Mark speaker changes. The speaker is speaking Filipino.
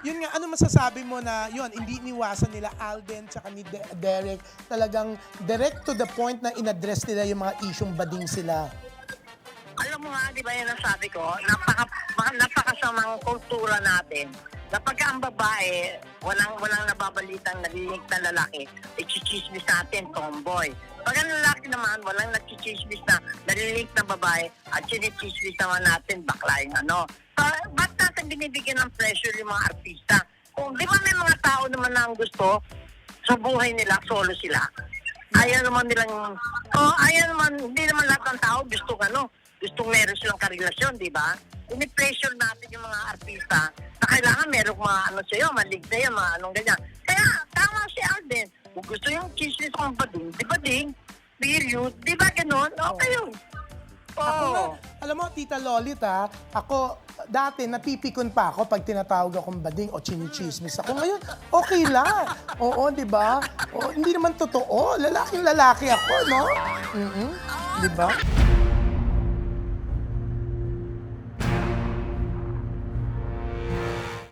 Speaker 1: yun nga, ano masasabi mo na, yun, hindi iniwasan nila Alden tsaka ni De- Derek, talagang direct to the point na in-address nila yung mga isyong bading sila.
Speaker 2: Alam mo nga, di ba yun ang sabi ko, napaka, ma- napakasamang kultura natin. Na pagka ang babae, walang, walang nababalitang nalilig na lalaki, ikichismis natin, tomboy. Pag ang lalaki naman, walang nakichismis na nalilig na babae, at sinichismis naman natin, bakla yung ano. So, binibigyan ng pressure yung mga artista? Kung di ba may mga tao naman na ang gusto, sa buhay nila, solo sila. Ayaw naman nilang, oh, ayaw naman, hindi naman lahat ng tao gusto ano, gusto meron silang karelasyon, di ba? Ini-pressure natin yung mga artista na kailangan merong mga ano sa'yo, malig sa'yo, mga anong ganyan. Kaya, tama si Alden. Kung gusto yung chismis ng bading, di ba ding? Period. Di ba ganun? Okay yun. Oo.
Speaker 1: Alam mo, Tita Lolit ha, ako, dati napipikon pa ako pag tinatawag akong bading o chinichismis ako. Ngayon, okay lang. Oo, di ba? Oo, hindi naman totoo. Lalaking lalaki ako, no? Mm Di ba?